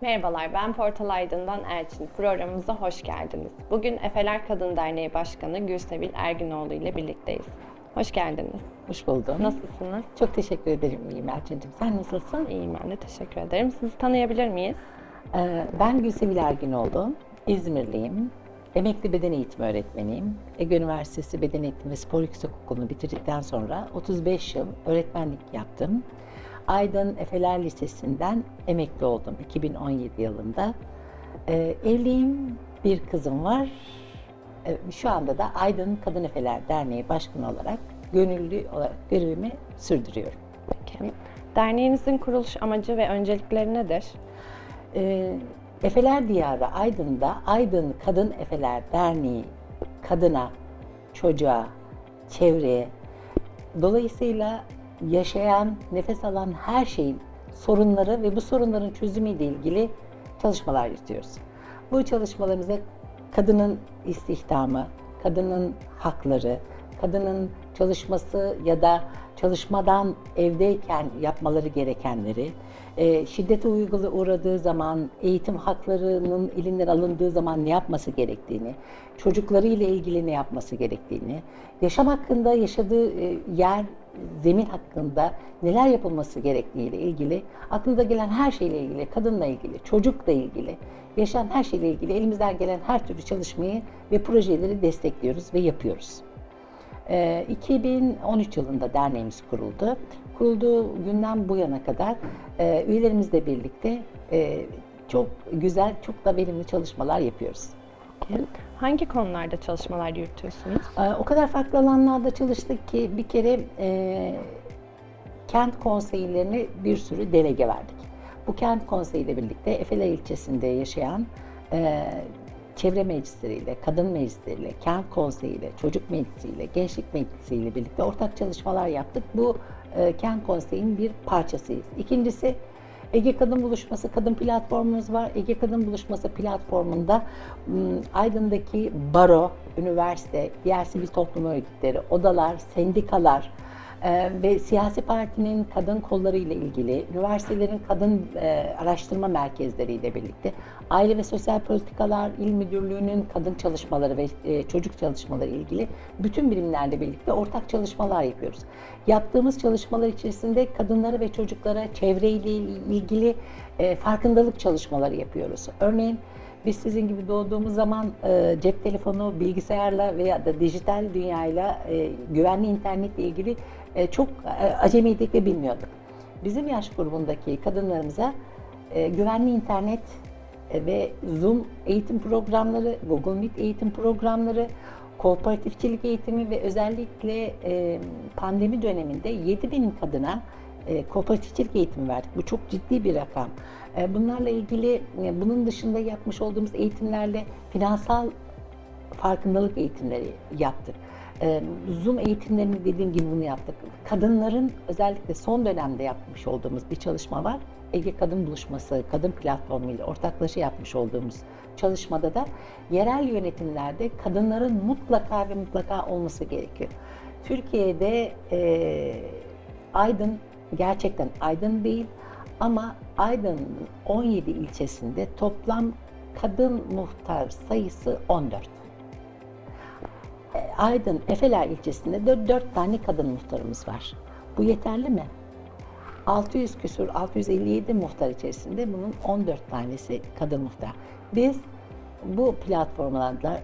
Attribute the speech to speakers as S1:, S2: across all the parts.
S1: Merhabalar, ben Portal Aydın'dan Elçin. Programımıza hoş geldiniz. Bugün Efeler Kadın Derneği Başkanı Gülsevil Erginoğlu ile birlikteyiz. Hoş geldiniz.
S2: Hoş buldum.
S1: Nasılsınız?
S2: Çok teşekkür ederim iyiyim Elçin'cim. Sen nasılsın?
S1: İyiyim ben de teşekkür ederim. Sizi tanıyabilir miyiz?
S2: Ee, ben Gülsevil Erginoğlu. İzmirliyim. Emekli beden eğitimi öğretmeniyim. Ege Üniversitesi Beden Eğitimi ve Spor Yüksekokulu'nu bitirdikten sonra 35 yıl öğretmenlik yaptım. Aydın Efeler Lisesi'nden emekli oldum 2017 yılında. Ee, evliyim, bir kızım var. Ee, şu anda da Aydın Kadın Efeler Derneği Başkanı olarak gönüllü olarak görevimi sürdürüyorum.
S1: Peki. Derneğinizin kuruluş amacı ve öncelikleri nedir?
S2: Ee, Efeler Diyarı Aydın'da Aydın Kadın Efeler Derneği kadına, çocuğa, çevreye dolayısıyla yaşayan, nefes alan her şeyin sorunları ve bu sorunların çözümüyle ilgili çalışmalar yürütüyoruz. Bu çalışmalarımızda kadının istihdamı, kadının hakları, kadının çalışması ya da çalışmadan evdeyken yapmaları gerekenleri, e, şiddete uygulu uğradığı zaman, eğitim haklarının elinden alındığı zaman ne yapması gerektiğini, çocukları ile ilgili ne yapması gerektiğini, yaşam hakkında yaşadığı e, yer, zemin hakkında neler yapılması gerektiği ile ilgili, aklınıza gelen her şeyle ilgili, kadınla ilgili, çocukla ilgili, yaşayan her şeyle ilgili elimizden gelen her türlü çalışmayı ve projeleri destekliyoruz ve yapıyoruz. Ee, 2013 yılında derneğimiz kuruldu. Kurulduğu günden bu yana kadar e, üyelerimizle birlikte e, çok güzel, çok da verimli çalışmalar yapıyoruz.
S1: Hangi konularda çalışmalar yürütüyorsunuz?
S2: Ee, O kadar farklı alanlarda çalıştık ki bir kere e, kent konseylerine bir sürü delege verdik. Bu kent konseyiyle birlikte Efeler ilçesinde yaşayan e, çevre meclisleriyle, kadın meclisleriyle, kent konseyiyle, çocuk meclisiyle, gençlik meclisiyle birlikte ortak çalışmalar yaptık. Bu e, kent konseyin bir parçasıyız. İkincisi Ege Kadın Buluşması kadın platformumuz var. Ege Kadın Buluşması platformunda Aydın'daki baro, üniversite, diğer sivil toplum örgütleri, odalar, sendikalar e, ve siyasi partinin kadın kolları ile ilgili, üniversitelerin kadın e, araştırma merkezleriyle birlikte, Aile ve Sosyal Politikalar İl Müdürlüğü'nün kadın çalışmaları ve e, çocuk çalışmaları ile ilgili bütün birimlerle birlikte ortak çalışmalar yapıyoruz. Yaptığımız çalışmalar içerisinde kadınlara ve çocuklara çevreyle ilgili e, farkındalık çalışmaları yapıyoruz. Örneğin biz sizin gibi doğduğumuz zaman e, cep telefonu, bilgisayarla veya da dijital dünyayla e, güvenli internetle ilgili e, çok e, acemiydik ve bilmiyorduk. Bizim yaş grubundaki kadınlarımıza e, güvenli internet ve Zoom eğitim programları, Google Meet eğitim programları, kooperatifçilik eğitimi ve özellikle pandemi döneminde 7000 kadına e, kooperatifçilik eğitimi verdik. Bu çok ciddi bir rakam. Bunlarla ilgili bunun dışında yapmış olduğumuz eğitimlerle finansal farkındalık eğitimleri yaptık. E, Zoom eğitimlerini dediğim gibi bunu yaptık. Kadınların özellikle son dönemde yapmış olduğumuz bir çalışma var. Ege Kadın Buluşması, Kadın Platformu ile ortaklaşa yapmış olduğumuz çalışmada da yerel yönetimlerde kadınların mutlaka ve mutlaka olması gerekiyor. Türkiye'de e, Aydın gerçekten Aydın değil ama Aydın'ın 17 ilçesinde toplam kadın muhtar sayısı 14. E, Aydın Efeler ilçesinde de 4 tane kadın muhtarımız var. Bu yeterli mi? 600 küsur 657 muhtar içerisinde bunun 14 tanesi kadın muhtar. Biz bu platformlarda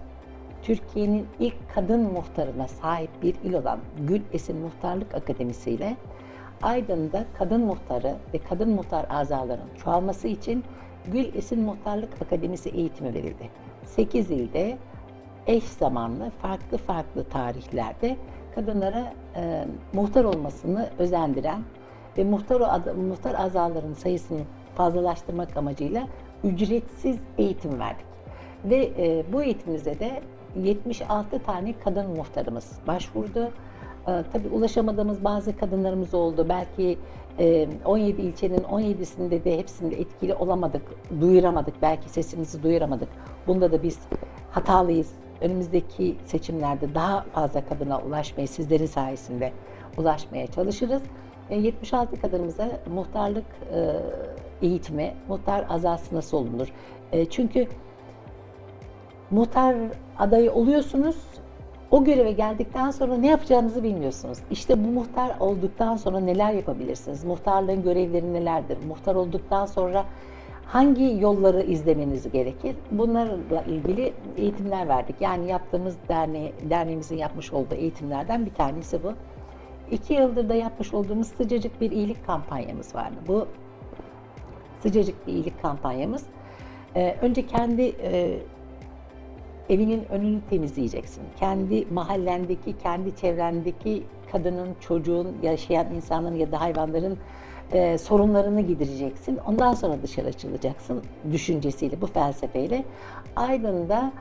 S2: Türkiye'nin ilk kadın muhtarına sahip bir il olan Gül Esin Muhtarlık Akademisi ile Aydın'da kadın muhtarı ve kadın muhtar azaların çoğalması için Gül Esin Muhtarlık Akademisi eğitimi verildi. 8 ilde eş zamanlı farklı farklı tarihlerde kadınlara e, muhtar olmasını özendiren ve muhtar, muhtar azaların sayısını fazlalaştırmak amacıyla ücretsiz eğitim verdik. Ve e, bu eğitimimize de 76 tane kadın muhtarımız başvurdu. E, tabii ulaşamadığımız bazı kadınlarımız oldu. Belki e, 17 ilçenin 17'sinde de hepsinde etkili olamadık, duyuramadık. Belki sesimizi duyuramadık. Bunda da biz hatalıyız. Önümüzdeki seçimlerde daha fazla kadına ulaşmayı sizlerin sayesinde ulaşmaya çalışırız. E, 76 kadınımıza muhtarlık e, eğitimi, muhtar azası nasıl olunur? E, çünkü muhtar adayı oluyorsunuz. O göreve geldikten sonra ne yapacağınızı bilmiyorsunuz. İşte bu muhtar olduktan sonra neler yapabilirsiniz? Muhtarlığın görevleri nelerdir? Muhtar olduktan sonra hangi yolları izlemeniz gerekir? Bunlarla ilgili eğitimler verdik. Yani yaptığımız derneği, derneğimizin yapmış olduğu eğitimlerden bir tanesi bu. İki yıldır da yapmış olduğumuz sıcacık bir iyilik kampanyamız vardı. Bu sıcacık bir iyilik kampanyamız. Ee, önce kendi e, evinin önünü temizleyeceksin. Kendi mahallendeki, kendi çevrendeki kadının, çocuğun, yaşayan insanların ya da hayvanların e, sorunlarını gidereceksin. Ondan sonra dışarı açılacaksın düşüncesiyle, bu felsefeyle. Aydın'da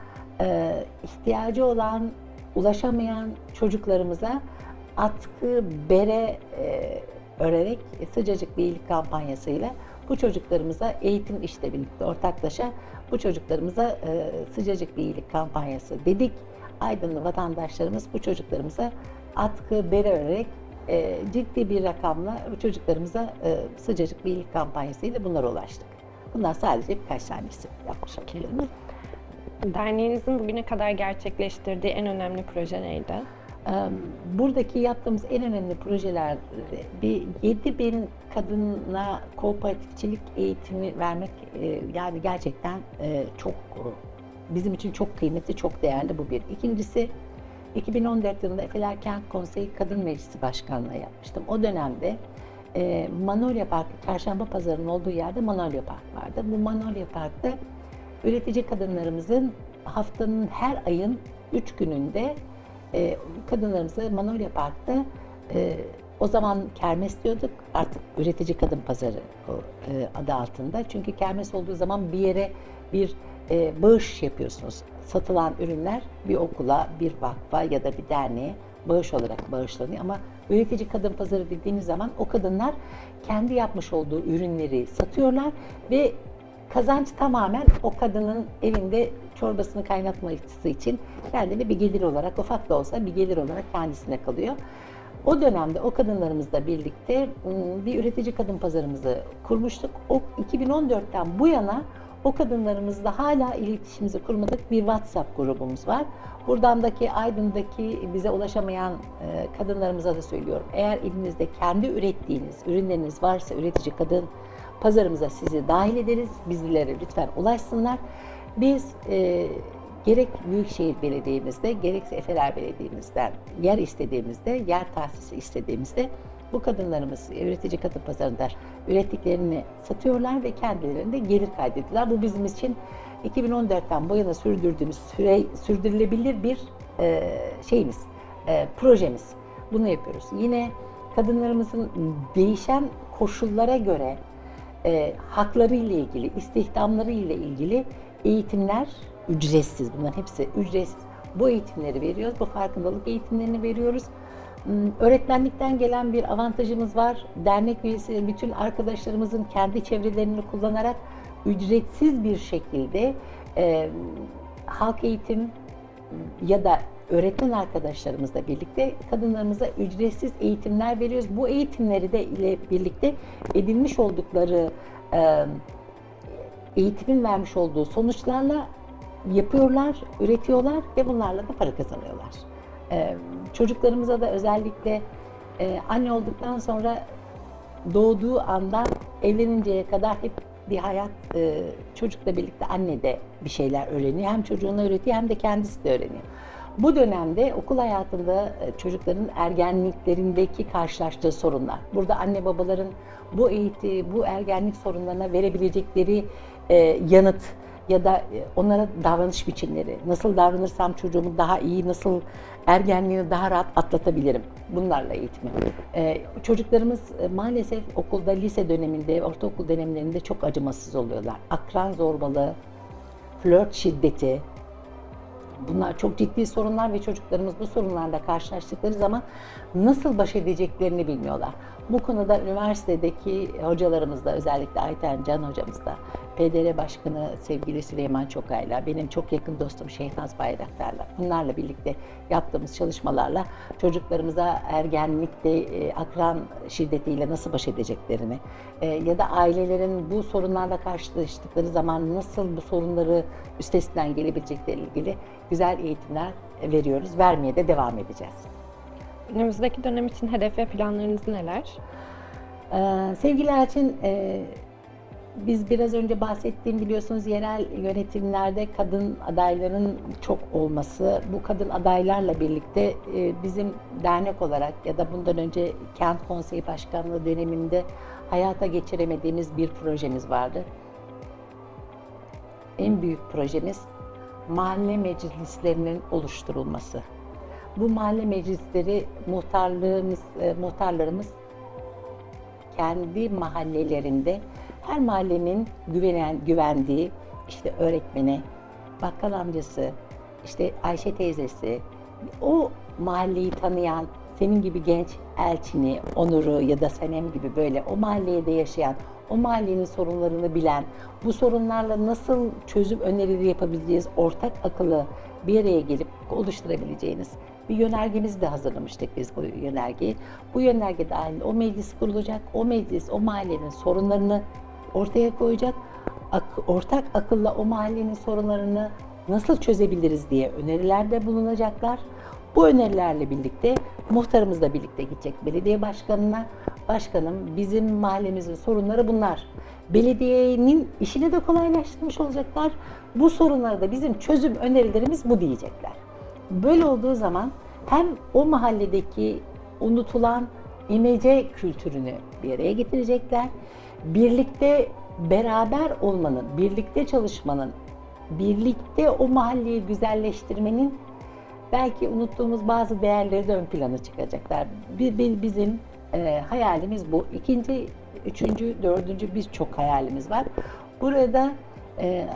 S2: e, ihtiyacı olan, ulaşamayan çocuklarımıza atkı, bere e, örerek sıcacık bir iyilik kampanyasıyla bu çocuklarımıza eğitim işte birlikte ortaklaşa bu çocuklarımıza e, sıcacık bir iyilik kampanyası dedik. Aydınlı vatandaşlarımız bu çocuklarımıza atkı, bere örerek e, ciddi bir rakamla çocuklarımıza e, sıcacık bir iyilik kampanyasıyla bunlara ulaştık. Bunlar sadece birkaç tanesi yapmış olduklarımız.
S1: Derneğinizin bugüne kadar gerçekleştirdiği en önemli proje neydi?
S2: Ee, Buradaki yaptığımız en önemli projeler bir 7 bin kadına kooperatifçilik eğitimi vermek e, yani gerçekten e, çok bizim için çok kıymetli, çok değerli bu bir. İkincisi 2014 yılında Efeler Kent Konseyi Kadın Meclisi Başkanlığı yapmıştım. O dönemde e, Manolya Park, Çarşamba Pazarı'nın olduğu yerde Manolya Park vardı. Bu Manolya Park'ta üretici kadınlarımızın haftanın her ayın 3 gününde e, kadınlarımızı Manolya Park'ta e, o zaman kermes diyorduk artık üretici kadın pazarı e, adı altında. Çünkü kermes olduğu zaman bir yere bir e, bağış yapıyorsunuz. Satılan ürünler bir okula, bir vakfa ya da bir derneğe bağış olarak bağışlanıyor. Ama üretici kadın pazarı dediğimiz zaman o kadınlar kendi yapmış olduğu ürünleri satıyorlar ve kazanç tamamen o kadının evinde çorbasını kaynatması için kendine bir gelir olarak ufak da olsa bir gelir olarak kendisine kalıyor. O dönemde o kadınlarımızla birlikte ım, bir üretici kadın pazarımızı kurmuştuk. O 2014'ten bu yana o kadınlarımızla hala iletişimimizi kurmadık bir WhatsApp grubumuz var. Buradan Aydın'daki bize ulaşamayan e, kadınlarımıza da söylüyorum. Eğer elinizde kendi ürettiğiniz ürünleriniz varsa üretici kadın pazarımıza sizi dahil ederiz. Bizlere lütfen ulaşsınlar. Biz e, gerek Büyükşehir Belediye'mizde gerekse Efeler Belediye'mizden yer istediğimizde, yer tahsisi istediğimizde bu kadınlarımız üretici kadın pazarında ürettiklerini satıyorlar ve kendilerinde gelir kaydediyorlar. Bu bizim için 2014'ten bu yana sürdürdüğümüz süre, sürdürülebilir bir e, şeyimiz, e, projemiz. Bunu yapıyoruz. Yine kadınlarımızın değişen koşullara göre e, hakları ile ilgili, istihdamları ile ilgili eğitimler ücretsiz. Bunların hepsi ücretsiz. Bu eğitimleri veriyoruz. Bu farkındalık eğitimlerini veriyoruz. Hmm, Öğretmenlikten gelen bir avantajımız var. Dernek üyesi bütün arkadaşlarımızın kendi çevrelerini kullanarak ücretsiz bir şekilde e, halk eğitim ya da öğretmen arkadaşlarımızla birlikte kadınlarımıza ücretsiz eğitimler veriyoruz. Bu eğitimleri de ile birlikte edinmiş oldukları e, eğitimin vermiş olduğu sonuçlarla yapıyorlar, üretiyorlar ve bunlarla da para kazanıyorlar. E, çocuklarımıza da özellikle e, anne olduktan sonra doğduğu andan evleninceye kadar hep bir hayat e, çocukla birlikte anne de bir şeyler öğreniyor. Hem çocuğuna öğretiyor hem de kendisi de öğreniyor. Bu dönemde okul hayatında e, çocukların ergenliklerindeki karşılaştığı sorunlar. Burada anne babaların bu eğitim, bu ergenlik sorunlarına verebilecekleri e, yanıt ya da e, onlara davranış biçimleri, nasıl davranırsam çocuğumu daha iyi, nasıl ergenliğini daha rahat atlatabilirim. Bunlarla eğitimi. Ee, çocuklarımız e, maalesef okulda, lise döneminde, ortaokul dönemlerinde çok acımasız oluyorlar. Akran zorbalığı, flört şiddeti, Bunlar çok ciddi sorunlar ve çocuklarımız bu sorunlarla karşılaştıkları zaman nasıl baş edeceklerini bilmiyorlar. Bu konuda üniversitedeki hocalarımız da özellikle Ayten Can hocamız da PDR Başkanı sevgili Süleyman Çokay'la, benim çok yakın dostum Şehnaz Bayraktar'la, bunlarla birlikte yaptığımız çalışmalarla çocuklarımıza ergenlikte e, akran şiddetiyle nasıl baş edeceklerini e, ya da ailelerin bu sorunlarla karşılaştıkları zaman nasıl bu sorunları üstesinden gelebilecekleriyle ilgili güzel eğitimler veriyoruz. Vermeye de devam edeceğiz.
S1: Önümüzdeki dönem için hedef ve planlarınız neler?
S2: Ee, sevgili Elçin, e, biz biraz önce bahsettiğim biliyorsunuz yerel yönetimlerde kadın adayların çok olması, bu kadın adaylarla birlikte e, bizim dernek olarak ya da bundan önce kent konseyi başkanlığı döneminde hayata geçiremediğimiz bir projemiz vardı. En büyük projemiz mahalle meclislerinin oluşturulması. Bu mahalle meclisleri muhtarlığımız, e, muhtarlarımız kendi mahallelerinde her mahallenin güvenen, güvendiği işte öğretmeni, bakkal amcası, işte Ayşe teyzesi, o mahalleyi tanıyan senin gibi genç Elçin'i, Onur'u ya da Senem gibi böyle o mahallede yaşayan, o mahallenin sorunlarını bilen, bu sorunlarla nasıl çözüm önerileri yapabileceğiz, ortak akıllı bir araya gelip oluşturabileceğiniz bir yönergemizi de hazırlamıştık biz bu yönergeyi. Bu yönerge dahil o meclis kurulacak, o meclis o mahallenin sorunlarını ortaya koyacak, ak- ortak akılla o mahallenin sorunlarını nasıl çözebiliriz diye önerilerde bulunacaklar. Bu önerilerle birlikte muhtarımızla birlikte gidecek belediye başkanına. Başkanım bizim mahallemizin sorunları bunlar. Belediyenin işini de kolaylaştırmış olacaklar. Bu sorunlara da bizim çözüm önerilerimiz bu diyecekler. Böyle olduğu zaman hem o mahalledeki unutulan imece kültürünü bir araya getirecekler. Birlikte beraber olmanın, birlikte çalışmanın, birlikte o mahalleyi güzelleştirmenin belki unuttuğumuz bazı değerleri de ön plana çıkacaklar. Bizim e, hayalimiz bu. İkinci, üçüncü, dördüncü birçok hayalimiz var. Burada e,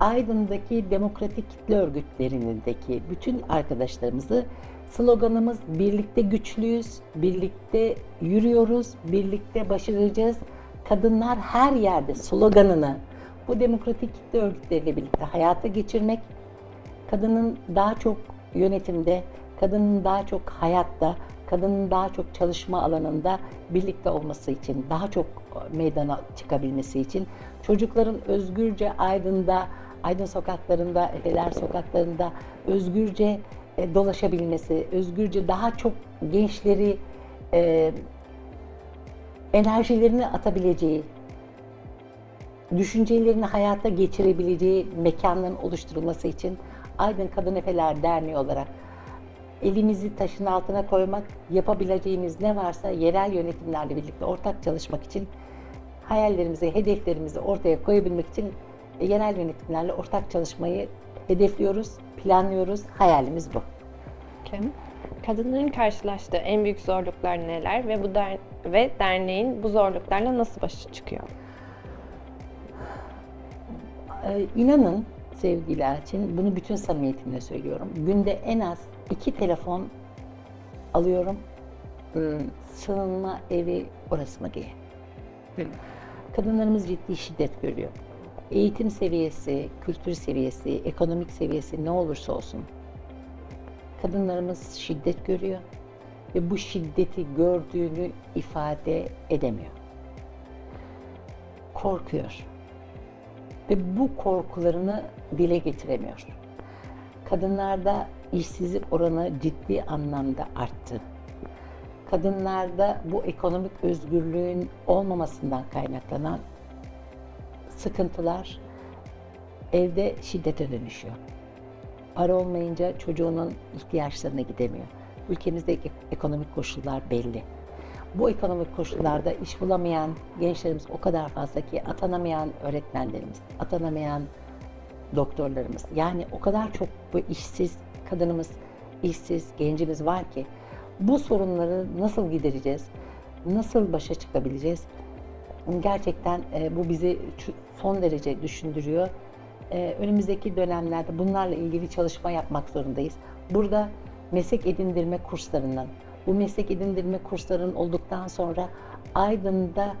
S2: Aydın'daki demokratik kitle örgütlerindeki bütün arkadaşlarımızı sloganımız birlikte güçlüyüz, birlikte yürüyoruz, birlikte başaracağız. Kadınlar her yerde sloganını bu demokratik kitle örgütleriyle birlikte hayata geçirmek, kadının daha çok yönetimde, kadının daha çok hayatta, kadının daha çok çalışma alanında birlikte olması için, daha çok meydana çıkabilmesi için, çocukların özgürce Aydın'da, Aydın sokaklarında, Efeler sokaklarında özgürce e, dolaşabilmesi, özgürce daha çok gençleri e, enerjilerini atabileceği, düşüncelerini hayata geçirebileceği mekanların oluşturulması için Aydın Kadın Efeler Derneği olarak elimizi taşın altına koymak, yapabileceğimiz ne varsa yerel yönetimlerle birlikte ortak çalışmak için hayallerimizi, hedeflerimizi ortaya koyabilmek için yerel yönetimlerle ortak çalışmayı hedefliyoruz, planlıyoruz. Hayalimiz bu.
S1: Kim? Kadınların karşılaştığı en büyük zorluklar neler ve bu der ve derneğin bu zorluklarla nasıl başa çıkıyor?
S2: Ee, inanın sevgili Elçin, bunu bütün samimiyetimle söylüyorum. Günde en az iki telefon alıyorum. Hmm, Sığınma evi orası mı diye. Kadınlarımız ciddi şiddet görüyor. Eğitim seviyesi, kültür seviyesi, ekonomik seviyesi ne olursa olsun kadınlarımız şiddet görüyor ve bu şiddeti gördüğünü ifade edemiyor. Korkuyor ve bu korkularını dile getiremiyor. Kadınlarda işsizlik oranı ciddi anlamda arttı. Kadınlarda bu ekonomik özgürlüğün olmamasından kaynaklanan sıkıntılar evde şiddete dönüşüyor. Para olmayınca çocuğunun ihtiyaçlarına gidemiyor. Ülkemizdeki ekonomik koşullar belli. Bu ekonomik koşullarda iş bulamayan gençlerimiz o kadar fazla ki atanamayan öğretmenlerimiz, atanamayan doktorlarımız. Yani o kadar çok bu işsiz kadınımız, işsiz gencimiz var ki bu sorunları nasıl gidereceğiz? Nasıl başa çıkabileceğiz? Gerçekten e, bu bizi son derece düşündürüyor. E, önümüzdeki dönemlerde bunlarla ilgili çalışma yapmak zorundayız. Burada meslek edindirme kurslarının, bu meslek edindirme kurslarının olduktan sonra Aydın'da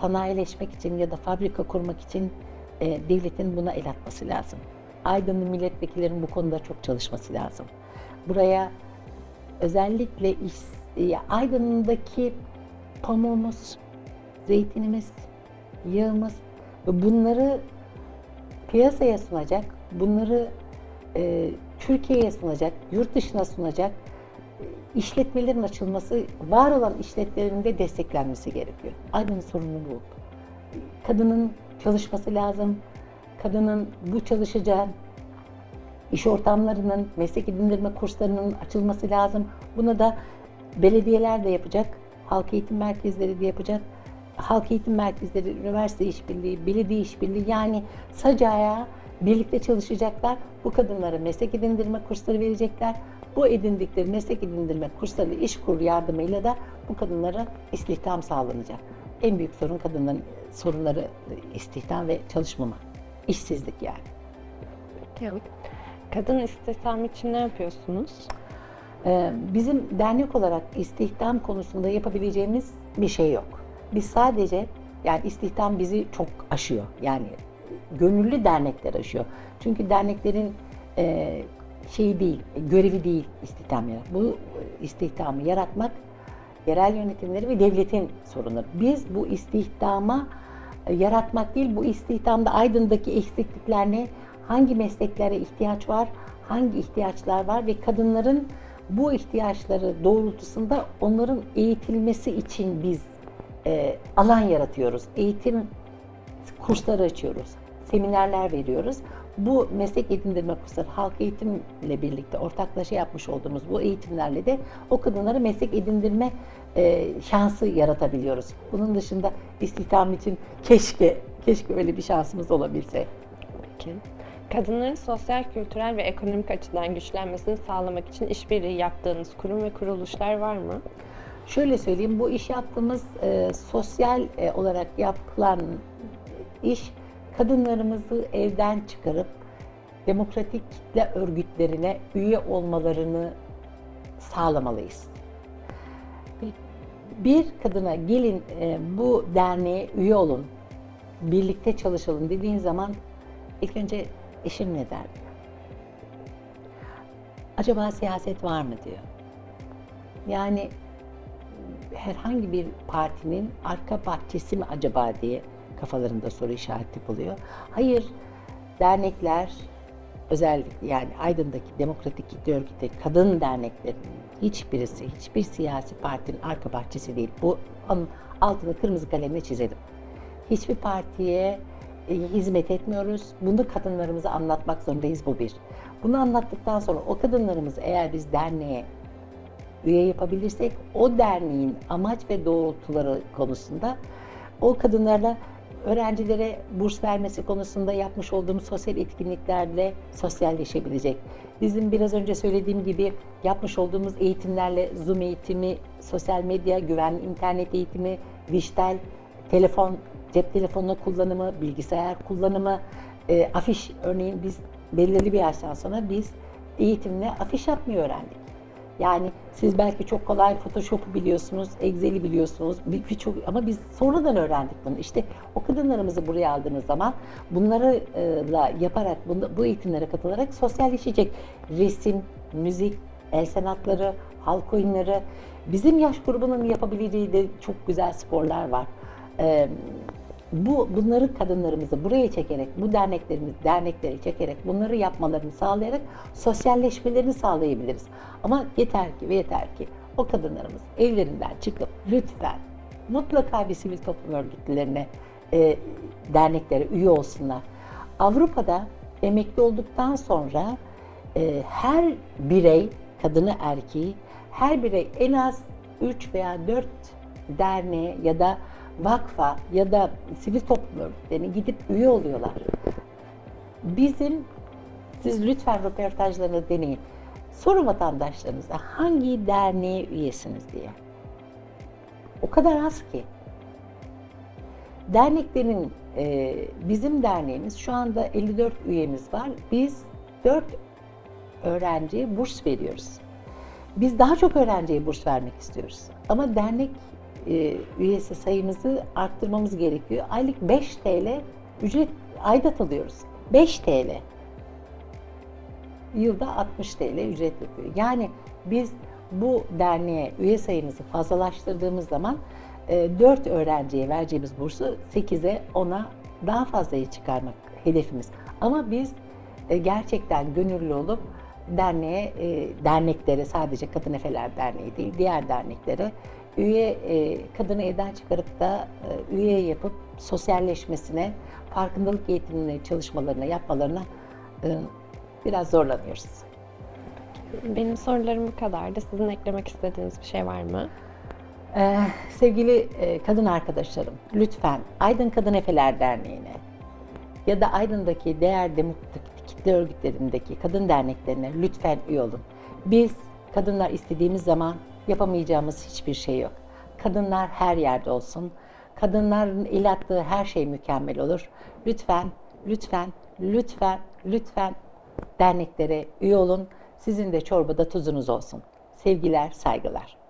S2: sanayileşmek için ya da fabrika kurmak için e, devletin buna el atması lazım. Aydınlı milletvekillerinin bu konuda çok çalışması lazım. Buraya özellikle iş, ya Aydın'daki pamuğumuz, zeytinimiz, yağımız bunları piyasaya sunacak, bunları e, Türkiye'ye sunacak, yurt dışına sunacak işletmelerin açılması, var olan işletmelerin de desteklenmesi gerekiyor. Aydın'ın sorunu bu. Kadının çalışması lazım, kadının bu çalışacağı iş ortamlarının, meslek edindirme kurslarının açılması lazım. Buna da belediyeler de yapacak, halk eğitim merkezleri de yapacak. Halk eğitim merkezleri, üniversite işbirliği, belediye işbirliği yani SACA'ya birlikte çalışacaklar. Bu kadınlara meslek edindirme kursları verecekler. Bu edindikleri meslek edindirme kursları iş kur yardımıyla da bu kadınlara istihdam sağlanacak. En büyük sorun kadınların sorunları istihdam ve çalışmama. İşsizlik yani.
S1: Evet. Kadın istihdam için ne yapıyorsunuz?
S2: Ee, Bizim dernek olarak istihdam konusunda yapabileceğimiz bir şey yok. Biz sadece yani istihdam bizi çok aşıyor. Yani gönüllü dernekler aşıyor. Çünkü derneklerin e, şeyi değil, görevi değil istihdam yaratmak. Bu istihdamı yaratmak yerel yönetimleri ve devletin sorunları. Biz bu istihdama e, yaratmak değil, bu istihdamda Aydın'daki eksiklikler ne? Hangi mesleklere ihtiyaç var? Hangi ihtiyaçlar var? Ve kadınların bu ihtiyaçları doğrultusunda onların eğitilmesi için biz e, alan yaratıyoruz. Eğitim kursları açıyoruz. Seminerler veriyoruz. Bu meslek edindirme kursları halk eğitimle birlikte ortaklaşa yapmış olduğumuz bu eğitimlerle de o kadınlara meslek edindirme e, şansı yaratabiliyoruz. Bunun dışında istihdam için keşke keşke öyle bir şansımız olabilse.
S1: Peki. Kadınların sosyal, kültürel ve ekonomik açıdan güçlenmesini sağlamak için işbirliği yaptığınız kurum ve kuruluşlar var mı?
S2: Şöyle söyleyeyim, bu iş yaptığımız e, sosyal e, olarak yapılan iş kadınlarımızı evden çıkarıp demokratik kitle örgütlerine üye olmalarını sağlamalıyız. Bir kadına gelin e, bu derneğe üye olun, birlikte çalışalım dediğin zaman ilk önce eşim ne der. Acaba siyaset var mı diyor. Yani herhangi bir partinin arka bahçesi mi acaba diye kafalarında soru işareti buluyor. Hayır, dernekler özellikle yani Aydın'daki demokratik kitle örgütü kadın derneklerinin hiçbirisi, hiçbir siyasi partinin arka bahçesi değil. Bu onun altını kırmızı kalemle çizelim. Hiçbir partiye e, hizmet etmiyoruz. Bunu kadınlarımıza anlatmak zorundayız bu bir. Bunu anlattıktan sonra o kadınlarımız eğer biz derneğe üye yapabilirsek o derneğin amaç ve doğrultuları konusunda o kadınlarla öğrencilere burs vermesi konusunda yapmış olduğumuz sosyal etkinliklerle sosyalleşebilecek. Bizim biraz önce söylediğim gibi yapmış olduğumuz eğitimlerle Zoom eğitimi, sosyal medya, güvenli internet eğitimi, dijital telefon, cep telefonu kullanımı, bilgisayar kullanımı, e, afiş örneğin biz belirli bir yaştan sonra biz eğitimle afiş yapmayı öğrendik. Yani siz belki çok kolay Photoshop'u biliyorsunuz, Excel'i biliyorsunuz bir- birçok ama biz sonradan öğrendik bunu. İşte o kadınlarımızı buraya aldığınız zaman bunları e, la yaparak, bunu- bu eğitimlere katılarak sosyalleşecek. Resim, müzik, el sanatları, halk oyunları. Bizim yaş grubunun yapabileceği de çok güzel sporlar var. E, bu bunları kadınlarımızı buraya çekerek, bu derneklerimiz dernekleri çekerek bunları yapmalarını sağlayarak sosyalleşmelerini sağlayabiliriz. Ama yeter ki ve yeter ki o kadınlarımız evlerinden çıkıp lütfen mutlaka bir sivil toplum örgütlerine, e, derneklere üye olsunlar. Avrupa'da emekli olduktan sonra e, her birey, kadını erkeği, her birey en az 3 veya 4 derneğe ya da vakfa ya da sivil toplum gidip üye oluyorlar. Bizim, siz lütfen röportajlarını deneyin. Sorun vatandaşlarınıza hangi derneğe üyesiniz diye. O kadar az ki. Derneklerin, e, bizim derneğimiz şu anda 54 üyemiz var. Biz 4 öğrenciye burs veriyoruz. Biz daha çok öğrenciye burs vermek istiyoruz. Ama dernek e, üyesi sayımızı arttırmamız gerekiyor. Aylık 5 TL ücret aidat alıyoruz. 5 TL. Yılda 60 TL ücret yapıyor. Yani biz bu derneğe üye sayımızı fazlalaştırdığımız zaman 4 öğrenciye vereceğimiz bursu 8'e 10'a daha fazlaya çıkarmak hedefimiz. Ama biz e, gerçekten gönüllü olup derneğe, e, derneklere sadece Kadın Efeler Derneği değil, diğer derneklere üye e, kadını evden çıkarıp da e, üye yapıp sosyalleşmesine, farkındalık eğitimine, çalışmalarına, yapmalarına e, biraz zorlanıyoruz.
S1: Benim sorularım bu kadardı. Sizin eklemek istediğiniz bir şey var mı?
S2: Ee, sevgili e, kadın arkadaşlarım, lütfen Aydın Kadın Efeler Derneği'ne ya da Aydın'daki değer demokratik kitle örgütlerindeki kadın derneklerine lütfen üye olun. Biz kadınlar istediğimiz zaman yapamayacağımız hiçbir şey yok. Kadınlar her yerde olsun. Kadınların el attığı her şey mükemmel olur. Lütfen, lütfen, lütfen, lütfen derneklere üye olun. Sizin de çorbada tuzunuz olsun. Sevgiler, saygılar.